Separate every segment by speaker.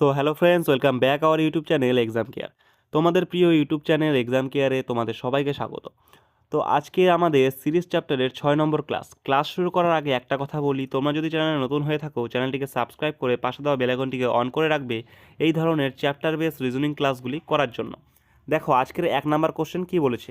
Speaker 1: তো hello friends welcome back our YouTube channel Exam Care তোমাদের প্রিয় ইউটিউব চ্যানেল এক্সাম কেয়ারে তোমাদের সবাইকে স্বাগত। তো আজকে আমাদের সিরিজ চ্যাপ্টারের ছয় নম্বর ক্লাস ক্লাস শুরু করার আগে একটা কথা বলি, তোমরা যদি চ্যানেলে নতুন হয়ে থাকো চ্যানেলটিকে সাবস্ক্রাইব করে পাশে দেওয়া বেলাগনটিকে অন করে রাখবে এই ধরনের চ্যাপ্টার বেস রিজনিং ক্লাসগুলি করার জন্য। দেখো, আজকের এক নম্বর কোশ্চেন কি বলেছে?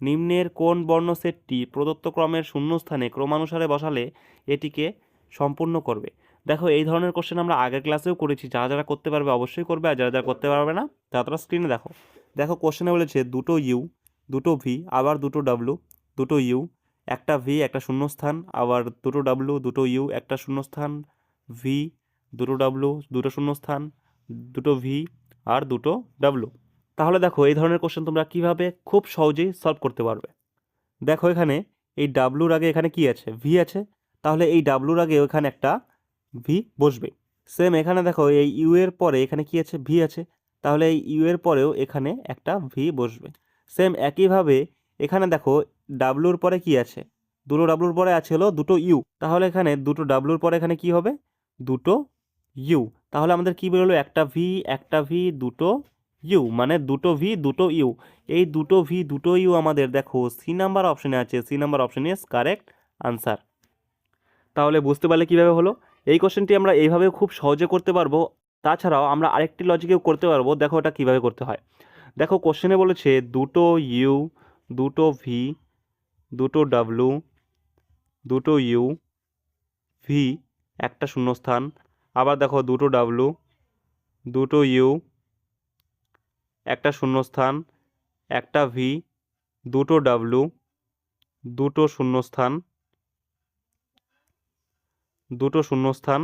Speaker 1: নিম্নের কোন বর্ণ সেটটি প্রদত্ত ক্রমের শূন্যস্থানে ক্রমানুসারে বসালে এটিকে সম্পূর্ণ করবে। দেখো, এই ধরনের কোশ্চেন আমরা আগের ক্লাসেও করেছি। যারা যারা করতে পারবে অবশ্যই করবে, আর যারা যারা করতে পারবে না, তারা তারা স্ক্রিনে দেখো। দেখো কোশ্চেনে বলেছে, দুটো ইউ দুটো ভি আবার দুটো ডাব্লু দুটো ইউ একটা ভি একটা শূন্যস্থান, আবার দুটো ডাব্লু দুটো ইউ একটা শূন্যস্থান ভি দুটো ডাব্লু দুটো শূন্যস্থান, দুটো ভি আর দুটো ডাব্লু তাহলে দেখো, এই ধরনের কোশ্চেন তোমরা কীভাবে খুব সহজেই সলভ করতে পারবে? দেখো এখানে, এই ডাব্লুর আগে এখানে কি আছে? ভি আছে। তাহলে এই ডাব্লুর আগে ওখানে একটা ভি বসবে। সেম এখানে দেখো, এই ইউ এর পরে এখানে কি আছে? ভি আছে। তাহলে এই ইউ এর পরেও এখানে একটা ভি বসবে। সেম একইভাবে এখানে দেখো ডাব্লুর পরে কি আছে? দুটো ডাব্লুর পরে আছে হলো দুটো ইউ তাহলে এখানে দুটো ডাব্লুর পরে এখানে কি হবে? দুটো ইউ তাহলে আমাদের কি বেরোলো? একটা ভি একটা ভি দুটো ইউ মানে দুটো ভি দুটো ইউ এই দুটো ভি দুটো ইউ আমাদের দেখো সি নাম্বার অপশনে আছে। C number option is correct answer তাহলে বুঝতে পারলে কীভাবে হলো? এই কোশ্চেনটি আমরা এইভাবেও খুব সহজে করতে পারব। তাছাড়াও আমরা আরেকটি লজিকেও করতে পারব। দেখো এটা কীভাবে করতে হয়। দেখো কোশ্চেনে বলেছে দুটো ইউ দুটো ভি দুটো ডাব্লু দুটো ইউ ভি একটা শূন্যস্থান। আবার দেখো দুটো ডাব্লু দুটো ইউ একটা শূন্যস্থান, একটা ভি দুটো ডাব্লু দুটো শূন্যস্থান। দুটো শূন্যস্থান,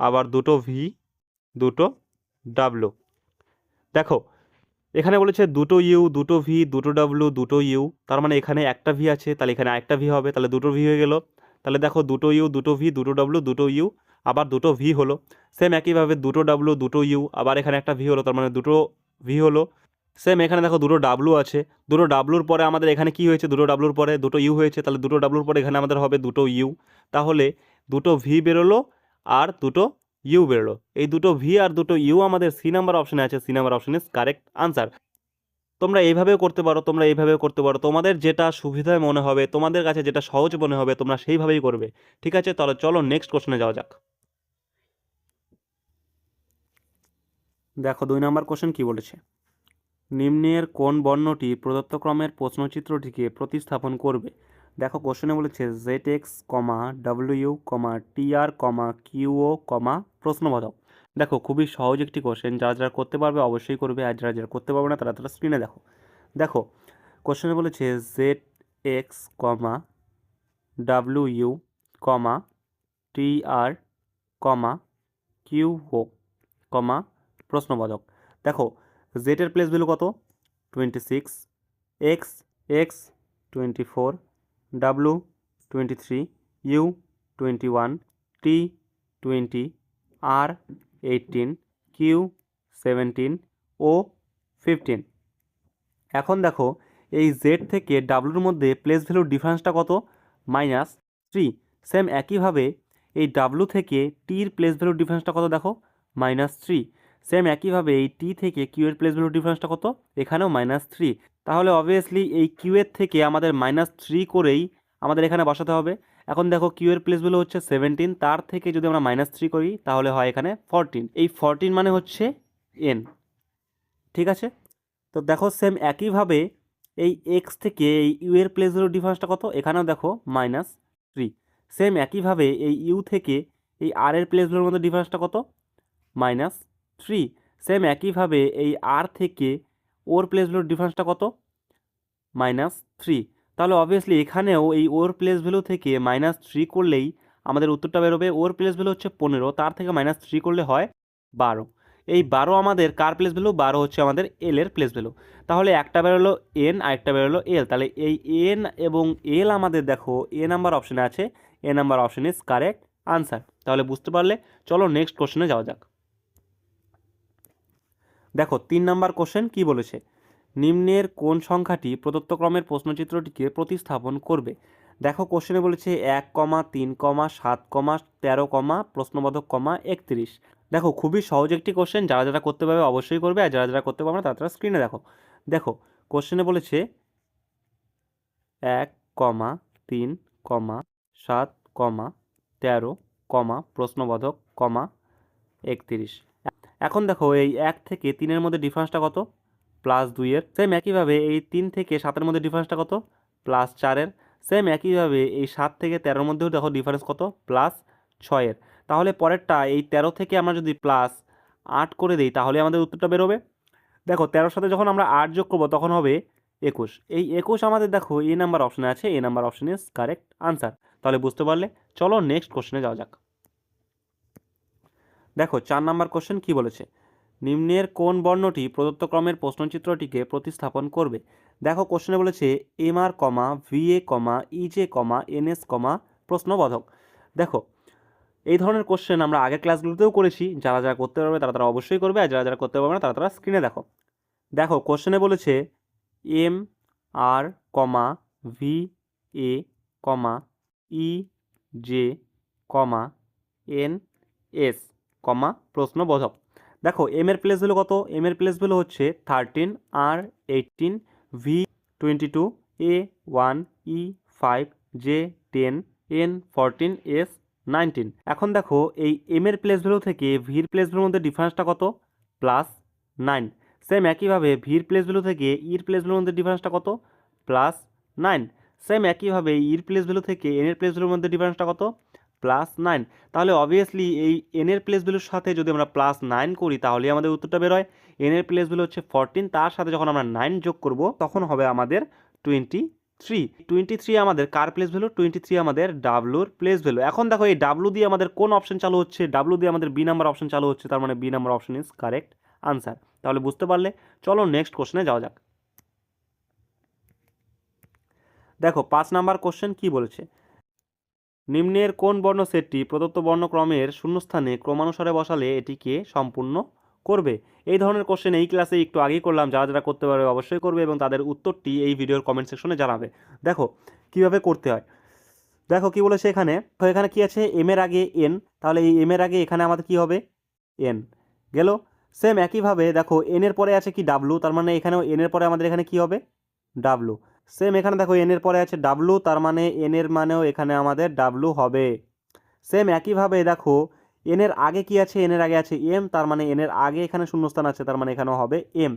Speaker 1: আবার দুটো ভি দুটো ডাব্লু দেখো, এখানে বলেছে দুটো ইউ দুটো ভি দুটো ডাব্লু দুটো ইউ তার মানে এখানে একটা ভি আছে, তাহলে এখানে একটা ভি হবে, তাহলে দুটো ভি হয়ে গেল। তাহলে দেখো দুটো ইউ দুটো ভি দুটো ডাব্লু দুটো ইউ আবার দুটো ভি হলো। সেম একইভাবে দুটো ডাব্লু দুটো ইউ আবার এখানে একটা ভি হলো, তার মানে দুটো ভি হলো। সেম এখানে দেখো দুটো ডাব্লু আছে, দুটো ডাব্লুর পরে আমাদের এখানে কি হয়েছে? দুটো ডাব্লুর পরে দুটো ইউ হয়েছে, তাহলে দুটো ডাব্লুর পরে এখানে আমাদের হবে দুটো ইউ তাহলে দুটো ভি বেরোলো আর দুটো ইউ বেরোলো। এই দুটো ভি আর দুটো ইউ আমাদের সি নাম্বার অপশনে আছে। C number option is correct answer তোমরা এইভাবেও করতে পারো, তোমরা এইভাবেও করতে পারো। তোমাদের যেটা সুবিধায় মনে হবে, তোমাদের কাছে যেটা সহজ মনে হবে, তোমরা সেইভাবেই করবে। ঠিক আছে? তাহলে চলো নেক্সট কোশ্চেনে যাওয়া যাক। দেখো, দুই নম্বর কোশ্চেন কি বলেছে? নিম্নের কোন বর্ণটি প্রদত্ত ক্রমের প্রশ্নচিত্রটিকে প্রতিস্থাপন করবে? দেখো কোশ্চেনে বলেছে Z X comma W comma TR comma QO comma প্রশ্নবোধক। দেখো খুবই সহজ একটি কোশ্চেন যারা যারা করতে পারবে অবশ্যই করবে, আর যারা যারা করতে পারবে না, তারা তারা স্ক্রিনে দেখো। দেখো কোশ্চেনে বলেছে Z X comma W comma TR comma Q O comma প্রশ্নবোধক। দেখো জেটের প্লেস ভ্যালু কত? Twenty six X X twenty four W twenty three U twenty one T twenty R eighteen Q seventeen O fifteen এখন দেখো, এই Z থেকে ডাব্লুর মধ্যে place ভ্যালুর ডিফারেন্সটা কত? মাইনাস থ্রি সেম একইভাবে এই ডাব্লু থেকে টির প্লেস ভ্যালুর ডিফারেন্সটা কত দেখো? মাইনাস থ্রি সেম একইভাবে এই টি থেকে কিউ এর প্লেস ভ্যালুর ডিফারেন্সটা কত? এখানেও মাইনাস থ্রি তাহলে অবভিয়াসলি এই কিউয়ের থেকে আমাদের মাইনাস থ্রি করেই আমাদের এখানে বসাতে হবে। এখন দেখো কিউয়ের প্লেসগুলো হচ্ছে সেভেন্টিন তার থেকে যদি আমরা মাইনাস থ্রি করি, তাহলে হয় এখানে ফরটিন এই ফরটিন মানে হচ্ছে এন ঠিক আছে? তো দেখো সেম একইভাবে এই এক্স থেকে এই ইউ এর প্লেস ডিফারেন্সটা কত? এখানেও দেখো মাইনাস থ্রি সেম একইভাবে এই ইউ থেকে এই আর এর প্লেসগুলোর মধ্যে ডিফারেন্সটা কত? মাইনাস থ্রি সেম একইভাবে এই আর থেকে ওর প্লেস ভ্যালুর ডিফারেন্সটা কত? মাইনাস থ্রি তাহলে অবভিয়াসলি এখানেও এই ওর প্লেস ভ্যালু থেকে মাইনাস থ্রি করলেই আমাদের উত্তরটা বেরোবে, ওর প্লেস ভ্যালু হচ্ছে পনেরো, তার থেকে মাইনাস থ্রি করলে হয় বারো। এই বারো আমাদের কার প্লেস ভ্যালু বারো হচ্ছে আমাদের এল এর প্লেস ভ্যালু তাহলে একটা বেরোলো এন আর একটা বেরোলো এল তাহলে এই এন এবং এল আমাদের দেখো এ নাম্বার অপশানে আছে A number option is correct answer তাহলে বুঝতে পারলে, চলো নেক্সট কোশ্চেনে যাওয়া যাক। দেখো, তিন নাম্বার কোশ্চেন কি বলেছে? নিম্নের কোন সংখ্যাটি প্রদত্ত ক্রমের প্রশ্নচিত্রটিকে প্রতিস্থাপন করবে? দেখো কোশ্চেনে বলেছে এক কমা, তিন কমা, সাত কমা, তেরো কমা, প্রশ্নবোধক কমা, একত্রিশ। দেখো, খুবই সহজ একটি কোশ্চেন যারা যারা করতে পারবে অবশ্যই করবে, আর যারা যারা করতে পারবে না, তারা স্ক্রিনে দেখো। দেখো কোশ্চেনে বলেছে এক কমা, তিন কমা, সাত কমা, তেরো কমা, প্রশ্নবোধক কমা, একত্রিশ। এখন দেখো, এই এক থেকে তিনের মধ্যে ডিফারেন্সটা কত? প্লাস দুইয়ের। সেম একইভাবে এই তিন থেকে সাতের মধ্যে ডিফারেন্সটা কত? প্লাস চারের। সেম একইভাবে এই সাত থেকে তেরোর মধ্যেও দেখো ডিফারেন্স কত? প্লাস ছয়ের। তাহলে পরেরটা, এই তেরো থেকে আমরা যদি প্লাস আট করে দিই, তাহলে আমাদের উত্তরটা বেরোবে। দেখো, তেরোর সাথে যখন আমরা আট যোগ করব, তখন হবে একুশ। এই একুশ আমাদের দেখো, এ নাম্বার অপশানে আছে, A number option is correct answer তাহলে বুঝতে পারলে, চলো নেক্সট কোশ্চেনে যাওয়া যাক। দেখো, চার নাম্বার কোশ্চেন কি বলেছে? নিম্নের কোন বর্ণটি প্রদত্ত ক্রমের প্রশ্নচিত্রটিকে প্রতিস্থাপন করবে? দেখো কোশ্চেনে বলেছে M R comma V A comma E J comma N S comma প্রশ্নবোধক। দেখো, এই ধরনের কোশ্চেন আমরা আগের ক্লাসগুলোতেও করেছি। যারা যারা করতে পারবে তারা তারা অবশ্যই করবে, আর যারা যারা করতে পারবে না তারা তারা স্ক্রিনে দেখো। দেখো কোশ্চেনে বলেছে M R comma V A comma E J comma N S comma প্রশ্নবোধক। দেখো এম এর প্লেস ভ্যালু কত? এম এর প্লেস ভ্যালু হচ্ছে thirteen R eighteen V twenty two A one E five J ten N fourteen S nineteen এখন দেখো, এই M এর প্লেস ভ্যালু থেকে ভির প্লেস ভ্যালুর মধ্যে ডিফারেন্সটা কত? প্লাস নাইন সেম একইভাবে ভির প্লেস ভ্যালু থেকে ইর প্লেস ভ্যালুর মধ্যে ডিফারেন্সটা কত? প্লাস নাইন সেম একইভাবে ইর প্লেস ভ্যালু থেকে এন এর প্লেস ভ্যালুর মধ্যে ডিফারেন্সটা কত? প্লাস নাইন তাহলে অবভিয়াসলি এই এন এর প্লেস ভ্যালুর সাথে যদি আমরা প্লাস নাইন করি তাহলে আমাদের উত্তরটা বেরোয় এন এর প্লেস ভ্যালু হচ্ছে ফোরটিন তার সাথে যখন আমরা নাইন যোগ করব, তখন হবে আমাদের টোয়েন্টি থ্রি টোয়েন্টি থ্রি আমাদের কার প্লেস ভ্যালু টোয়েন্টি থ্রি আমাদের ডাব্লুর প্লেস ভ্যালু এখন দেখো এই ডাব্লু দিয়ে আমাদের কোন অপশন চালু হচ্ছে? ডাব্লু দিয়ে আমাদের বি নাম্বার অপশন চালু হচ্ছে, তার মানে B number option is correct answer তাহলে বুঝতে পারলে, চলো নেক্সট কোশ্চেনে যাওয়া যাক। দেখো, পাঁচ নাম্বার কোশ্চেন কি বলেছে? নিম্নের কোন বর্ণ সেটটি প্রদত্ত বর্ণক্রমের শূন্যস্থানে ক্রমানুসারে বসালে এটিকে সম্পূর্ণ করবে? এই ধরনের কোশ্চেন এই ক্লাসে একটু আগেই করলাম। যারা যারা করতে পারবে অবশ্যই করবে এবং তাদের উত্তরটি এই ভিডিওর কমেন্ট সেকশনে জানাবে। দেখো, কীভাবে করতে হয়? দেখো কি বলেছে এখানে? তো এখানে কি আছে? এম এর আগে এন তাহলে এই এম এর আগে এখানে আমাদের কি হবে? এন গেল? সেম একইভাবে, দেখো এন এর পরে আছে কি ডাব্লু তার মানে এখানেও এন এর পরে আমাদের এখানে কি হবে? ডাব্লু সেম এখানে দেখো এন এর পরে আছে ডাব্লু তার মানে এন এর মানেও এখানে আমাদের ডাব্লু হবে। সেম একইভাবে দেখো এন এর আগে কি আছে? এন এর আগে আছে এম তার মানে এন এর আগে এখানে শূন্যস্থান আছে, তার মানে এখানেও হবে এম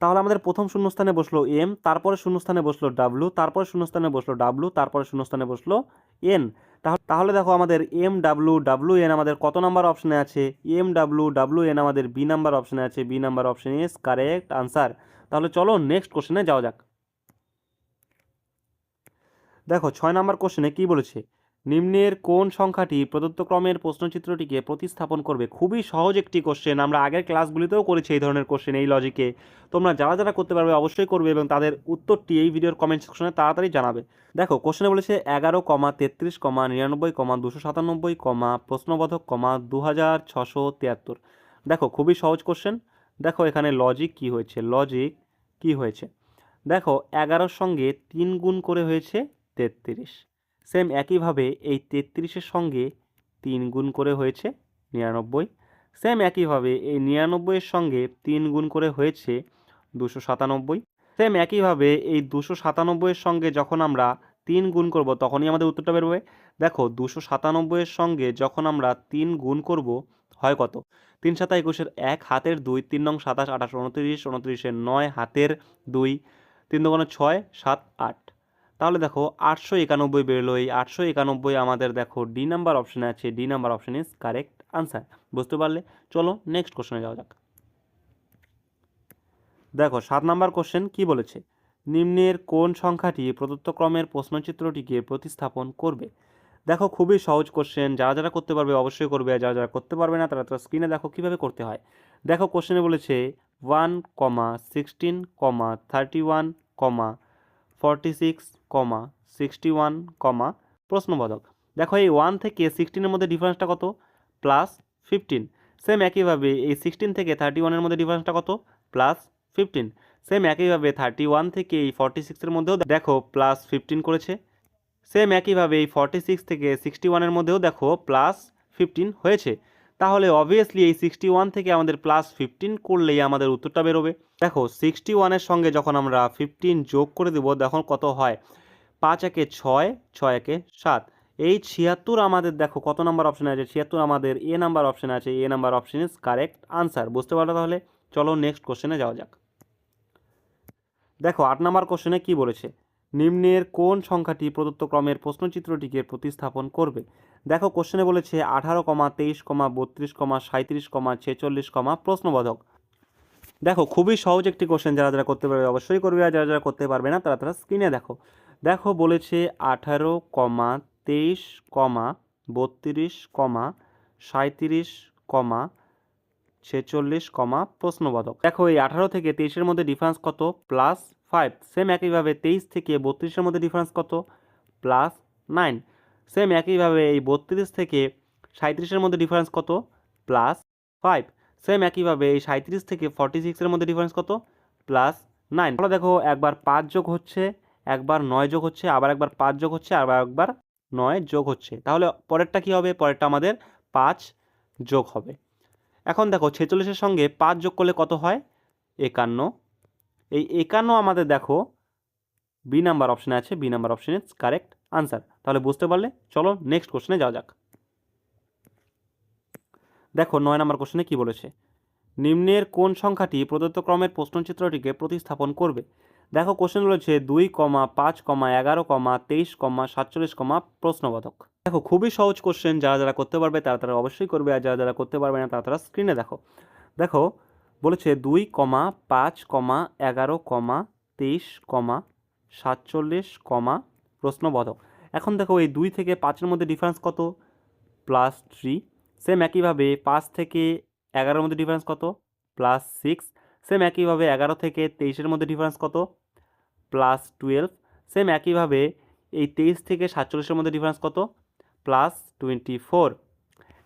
Speaker 1: তাহলে আমাদের প্রথম শূন্যস্থানে বসল এম তারপরে শূন্যস্থানে বসল ডাব্লু তারপরে শূন্যস্থানে বসল ডাব্লু তারপরে শূন্যস্থানে বসল এন তাহলে দেখো আমাদের এম ডাব্লু ডাব্লু এন আমাদের কত নাম্বার অপশনে আছে? এম ডাব্লু ডাব্লু এন আমাদের বি নাম্বার অপশনে আছে। B number option is correct answer তাহলে চলো নেক্সট কোশ্চেনে যাওয়া যাক। দেখো, ছয় নম্বর কোশ্চেনে কি বলেছে? নিম্নের কোন সংখ্যাটি প্রদত্ত ক্রমের প্রশ্নচিত্রটিকে প্রতিস্থাপন করবে? খুবই সহজ একটি কোশ্চেন আমরা আগের ক্লাসগুলিতেও করেছি এই ধরনের কোশ্চেন এই লজিকে তোমরা যারা যারা করতে পারবে অবশ্যই করবে এবং তাদের উত্তরটি এই ভিডিওর কমেন্ট সেকশনে তাড়াতাড়ি জানাবে। দেখো কোশ্চেনে বলেছে এগারো কমা তেত্রিশ কমা নিরানব্বই কমা দুশো সাতানব্বই কমা প্রশ্নবোধক কমা দু হাজার ছশো তিয়াত্তর। দেখো, খুবই সহজ কোশ্চেন দেখো এখানে লজিক কি হয়েছে? লজিক কি হয়েছে? দেখো, এগারোর সঙ্গে তিন গুণ করে হয়েছে তেত্রিশ। সেম একইভাবে এই তেত্রিশের সঙ্গে তিন গুণ করে হয়েছে নিরানব্বই। সেম একইভাবে এই নিরানব্বইয়ের সঙ্গে তিন গুণ করে হয়েছে দুশো সাতানব্বই। সেম একইভাবে এই দুশো সাতানব্বইয়ের সঙ্গে যখন আমরা তিন গুণ করব, তখনই আমাদের উত্তরটা বেরোবে। দেখো, দুশো সাতানব্বইয়ের সঙ্গে যখন আমরা তিন গুণ করব, হয় কত? তিন সাতা একুশের এক, হাতের দুই, তিন নং সাতাশ, আঠাশ, উনত্রিশ, উনত্রিশের নয়, হাতের দুই, তিন দোকানে ছয়, সাত, আট। তাহলে দেখো আটশো একানব্বই বেরোলো, এই আটশো একানব্বই আমাদের দেখো ডি নাম্বার অপশানে আছে D number option is correct answer বুঝতে পারলে? চলো নেক্সট কোশ্চেনে যাওয়া যাক। দেখো সাত নাম্বার কোশ্চেন কি বলেছে? নিম্নের কোন সংখ্যাটি প্রদত্ত ক্রমের প্রশ্নচিত্রটিকে প্রতিস্থাপন করবে? দেখো খুবই সহজ কোশ্চেন যারা যারা করতে পারবে অবশ্যই করবে যারা যারা করতে পারবে না, তারা তারা স্ক্রিনে দেখো কীভাবে করতে হয়। দেখো কোশ্চেনে বলেছে one comma sixteen comma thirty one comma forty six comma sixty one comma প্রশ্নবোধক। দেখো এই ওয়ান থেকে সিক্সটিনের মধ্যে ডিফারেন্সটা কত? প্লাস ফিফটিন সেম একইভাবে এই সিক্সটিন থেকে থার্টি ওয়ানের মধ্যে ডিফারেন্সটা কত? প্লাস ফিফটিন সেম একইভাবে থার্টি ওয়ান থেকে এই ফর্টি সিক্সের মধ্যেও দেখো প্লাস ফিফটিন করেছে। সেম একইভাবে এই ফর্টি সিক্স থেকে সিক্সটি ওয়ানের মধ্যেও দেখো প্লাস ফিফটিন হয়েছে। তাহলে অবভিয়াসলি এই সিক্সটি ওয়ান থেকে আমাদের প্লাস ফিফটিন করলেই আমাদের উত্তরটা বেরোবে। দেখো সিক্সটি ওয়ানের সঙ্গে যখন আমরা ফিফটিন যোগ করে দেবো তখন কত হয়? পাঁচ একে ছয় ছয় একে সাত। এই ছিয়াত্তর আমাদের দেখো কত নাম্বার অপশানে আছে? ছিয়াত্তর আমাদের এ নাম্বার অপশানে আছে। A number option is correct answer বুঝতে পারল তাহলে? চলো নেক্সট কোশ্চেনে যাওয়া যাক। দেখো, আট নাম্বার কোশ্চেনে কি বলেছে? নিম্নের কোন সংখ্যাটি প্রদত্ত ক্রমের প্রশ্নচিত্রটিকে প্রতিস্থাপন করবে? দেখো কোশ্চেনে বলেছে আঠারো কমা তেইশ কমা বত্রিশ কমা সাঁত্রিশ কমা ছেচল্লিশ কমা প্রশ্নবোধক। দেখো, খুবই সহজ একটি কোশ্চেন যারা যারা করতে পারবে অবশ্যই করবে, আর যারা যারা করতে পারবে না, তারা তারা স্ক্রিনে দেখো। দেখো, বলেছে আঠারো কমা তেইশ কমা বত্রিশ কমা সাঁত্রিশ কমা ছেচল্লিশ কমা প্রশ্নবোধক। দেখো, এই আঠারো থেকে তেইশের মধ্যে ডিফারেন্স কত? প্লাস ফাইভ সেম একইভাবে তেইশ থেকে বত্রিশের মধ্যে ডিফারেন্স কত? প্লাস নাইন সেম একইভাবে এই বত্রিশ থেকে সাঁত্রিশের মধ্যে ডিফারেন্স কত? প্লাস ফাইভ সেম একইভাবে এই সাঁত্রিশ থেকে ফর্টি সিক্সের মধ্যে ডিফারেন্স কত? প্লাস নাইন তাহলে দেখো একবার পাঁচ যোগ হচ্ছে, একবার নয় যোগ হচ্ছে, আবার একবার পাঁচ যোগ হচ্ছে, আবার একবার নয় যোগ হচ্ছে। তাহলে পরেরটা কি হবে? পরেরটা আমাদের পাঁচ যোগ হবে। এখন দেখো ছেচল্লিশের সঙ্গে পাঁচ যোগ করলে কত হয়? একান্ন। এই একান্ন আমাদের দেখো বি নাম্বার অপশানে আছে B number option correct answer তাহলে বুঝতে পারলে, চলো নেক্সট কোশ্চেনে যাওয়া যাক। দেখো, নয় নম্বর কোশ্চেনে কি বলেছে? নিম্নের কোন সংখ্যাটি প্রদত্ত ক্রমের প্রশ্নচিত্রটিকে প্রতিস্থাপন করবে? দেখো কোশ্চেন বলেছে দুই কমা পাঁচ কমা এগারো কমা তেইশ কমা সাতচল্লিশ কমা প্রশ্নবোধক। দেখো, খুবই সহজ কোশ্চেন যারা যারা করতে পারবে তারা তারা অবশ্যই করবে, আর যারা যারা করতে পারবে না তারা তারা স্ক্রিনে দেখো। দেখো বলেছে দুই কমা, পাঁচ কমা, এগারো কমা, তেইশ কমা, সাতচল্লিশ কমা, প্রশ্নবোধক। এখন দেখো এই দুই থেকে পাঁচের মধ্যে ডিফারেন্স কত? প্লাস থ্রি সেম একইভাবে পাঁচ থেকে এগারোর মধ্যে ডিফারেন্স কত? প্লাস সিক্স সেম একইভাবে এগারো থেকে তেইশের মধ্যে ডিফারেন্স কত? প্লাস টুয়েলভ সেম একইভাবে এই তেইশ থেকে সাতচল্লিশের মধ্যে ডিফারেন্স কত? প্লাস টোয়েন্টি ফোর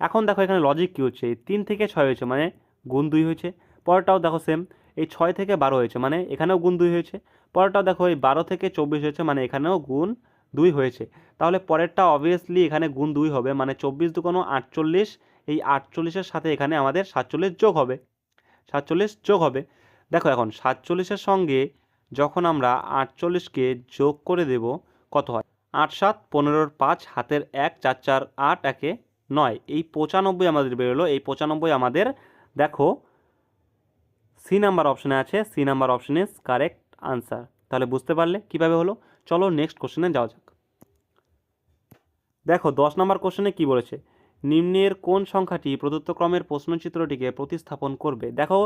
Speaker 1: এখন দেখো এখানে লজিক কী হচ্ছে? তিন থেকে ছয় হয়েছে মানে গুণ দুই হয়েছে। পরেরটাও দেখো সেম এই ছয় থেকে বারো হয়েছে মানে এখানেও গুণ দুই হয়েছে। পরেরটাও দেখো এই বারো থেকে চব্বিশ হয়েছে মানে এখানেও গুণ দুই হয়েছে। তাহলে পরেরটা অবভিয়াসলি এখানে গুণ দুই হবে মানে চব্বিশ দুকোনো আটচল্লিশ, এই আটচল্লিশের সাথে এখানে আমাদের সাতচল্লিশ যোগ হবে। সাতচল্লিশ যোগ হবে। দেখো এখন, সাতচল্লিশের সঙ্গে যখন আমরা আটচল্লিশকে যোগ করে দেব, কত হয়? আট সাত পনেরোর পাঁচ, হাতের এক, চার চার, আট, একে নয়। এই পঁচানব্বই আমাদের বেরোলো, এই পঁচানব্বই আমাদের দেখো সি নাম্বার অপশানে আছে C number option is correct answer তাহলে বুঝতে পারলে কীভাবে হলো? চলো নেক্সট কোশ্চেনে যাওয়া যাক। দেখো, দশ নম্বর কোশ্চেনে কি বলেছে? নিম্নের কোন সংখ্যাটি প্রদত্ত ক্রমের প্রশ্নচিত্রটিকে প্রতিস্থাপন করবে? দেখো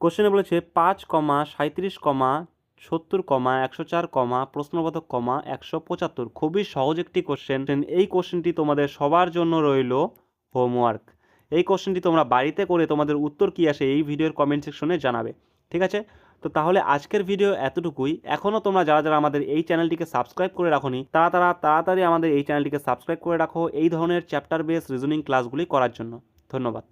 Speaker 1: কোশ্চেনে বলেছে পাঁচ কমা সাঁত্রিশ কমা সত্তর কমা একশো চার কমা প্রশ্নবোধক কমা একশো পঁচাত্তর। খুবই সহজ একটি কোশ্চেন এই কোশ্চেনটি তোমাদের সবার জন্য রইল হোমওয়ার্ক এই কোশ্চেনটি তোমরা বাড়িতে করে তোমাদের উত্তর কী আসে এই ভিডিওর কমেন্ট সেকশনে জানাবে, ঠিক আছে? তো তাহলে আজকের ভিডিও এতটুকুই। এখনও তোমরা যারা যারা আমাদের এই চ্যানেলটিকে সাবস্ক্রাইব করে রাখোনি, তারা তারা তাড়াতাড়ি আমাদের এই চ্যানেলটিকে সাবস্ক্রাইব করে রাখো এই ধরনের চ্যাপ্টার বেস রিজনিং ক্লাসগুলি করার জন্য। ধন্যবাদ।